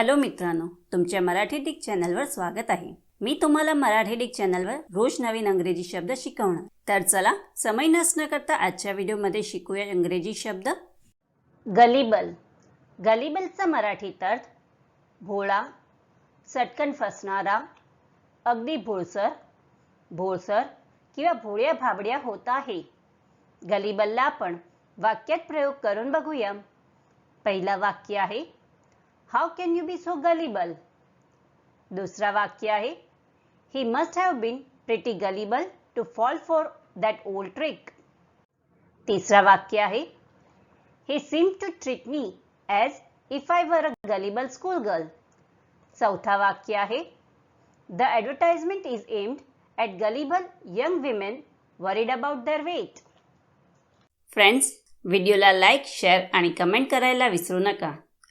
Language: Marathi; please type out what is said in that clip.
हॅलो मित्रांनो तुमच्या मराठी डिक चॅनलवर स्वागत आहे. मी तुम्हाला मराठी डिक चॅनलवर रोज नवीन अंग्रेजी शब्द शिकवणार. तर चला समय नसणं करता आजच्या व्हिडिओमध्ये शिकूया इंग्रजी शब्द. गलिबल. गलिबलचा मराठीत अर्थ भोळा चटकन फसणारा अगदी भोळसर भोळसर किंवा भोळ्या भाबड्या होत आहे. गलिबलला आपण वाक्यात प्रयोग करून बघूया. पहिला वाक्य आहे how can you be so gullible दुसरा वाक्य आहे he must have been pretty gullible to fall for that old trick तिसरा वाक्य आहे he seem to treat me as if I were a gullible school girl चौथा वाक्य आहे the advertisement is aimed at gullible young women worried about their weight friends व्हिडिओला लाईक शेअर आणि कमेंट करायला विसरू नका.